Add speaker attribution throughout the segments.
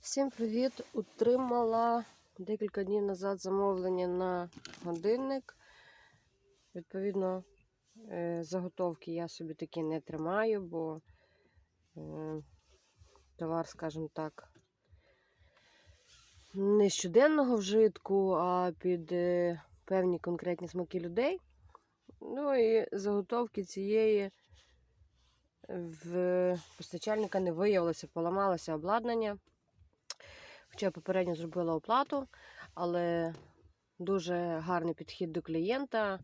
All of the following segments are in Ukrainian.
Speaker 1: Всім привіт! Утримала декілька днів назад замовлення на годинник. Відповідно, е, заготовки я собі такі не тримаю, бо е, товар, скажімо так, не щоденного вжитку, а під е, певні конкретні смаки людей. Ну і заготовки цієї в постачальника не виявилося, поламалося обладнання. Хоча я попередньо зробила оплату, але дуже гарний підхід до клієнта.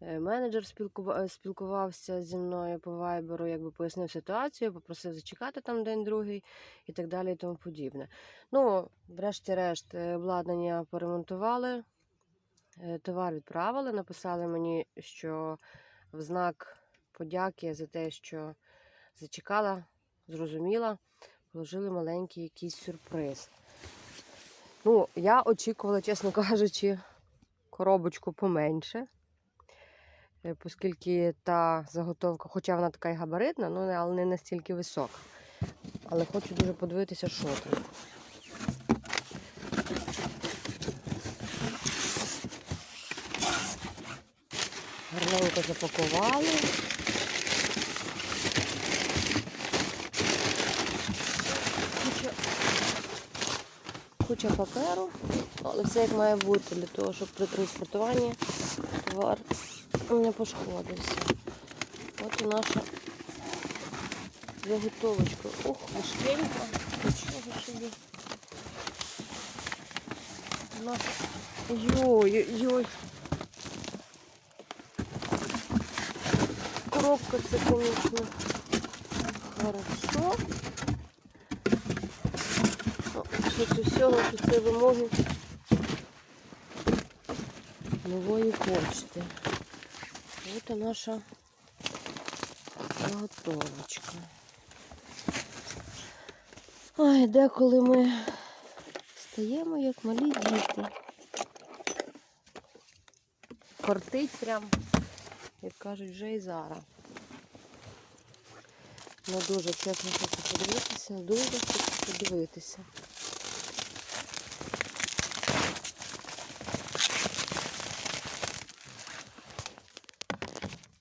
Speaker 1: Е, Менеджер спілкувався зі мною по вайберу, якби пояснив ситуацію, попросив зачекати там день-другий і так далі і тому подібне. Ну, врешті-решт, е, обладнання поремонтували, е, товар відправили, написали мені, що в знак подяки за те, що зачекала, зрозуміла, положили маленький якийсь сюрприз. Ну, я очікувала, чесно кажучи, коробочку поменше. е, Оскільки та заготовка, хоча вона така й габаритна, ну, але не настільки висока. Але хочу дуже подивитися, що там. Гарненько запакували. Куча, куча паперу, але все як має бути для того, щоб при транспортуванні товар не пошкодився. От і наша заготовочка. Ох, важкенька. Нічого собі. Наша. Йой-йой. Коробка це, звісно, хорошо. О, Що це це вимоги нової почти. Ось наша заготовочка. Ой, деколи ми стаємо як малі діти. Кортить прям, як кажуть, вже і зараз. Ну дуже чесно хочу подивитися, дуже хочу подивитися.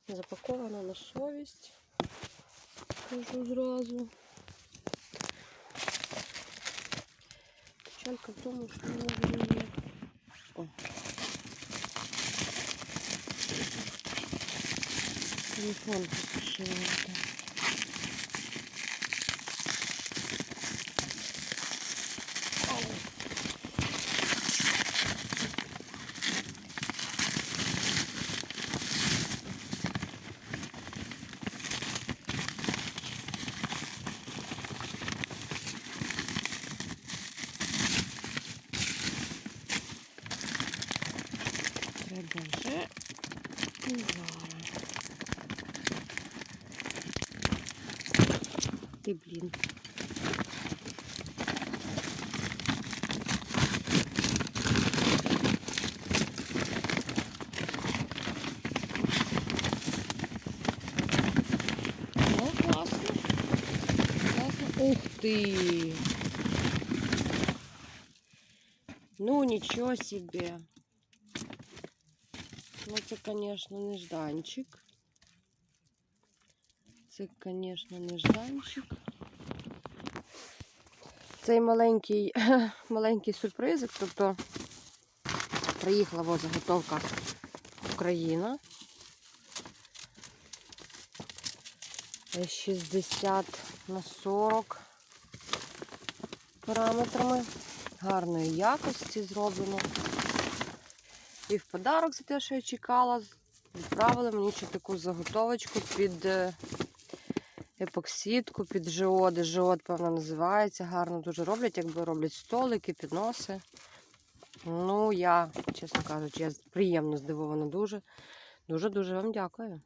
Speaker 1: Запакована на совість. Кажу зразу. Печалька в тому, що не вміє. О. Телефон посушила. буде вже зараз. Ти классно. Ух ты! Ну ничего себе! Ну, це, звісно, нежданчик. Це, звісно, нежданчик. Цей маленький, маленький сюрпризик, тобто приїхала заготовка Україна. Е, 60 на 40 параметрами. Гарної якості зроблено. І в подарок за те, що я чекала, відправили мені ще таку заготовочку під е, епоксидку, під жиоди. Жиод, певно, називається. Гарно дуже роблять, якби роблять столики, підноси. Ну, я, чесно кажучи, я приємно здивована дуже. Дуже-дуже вам дякую.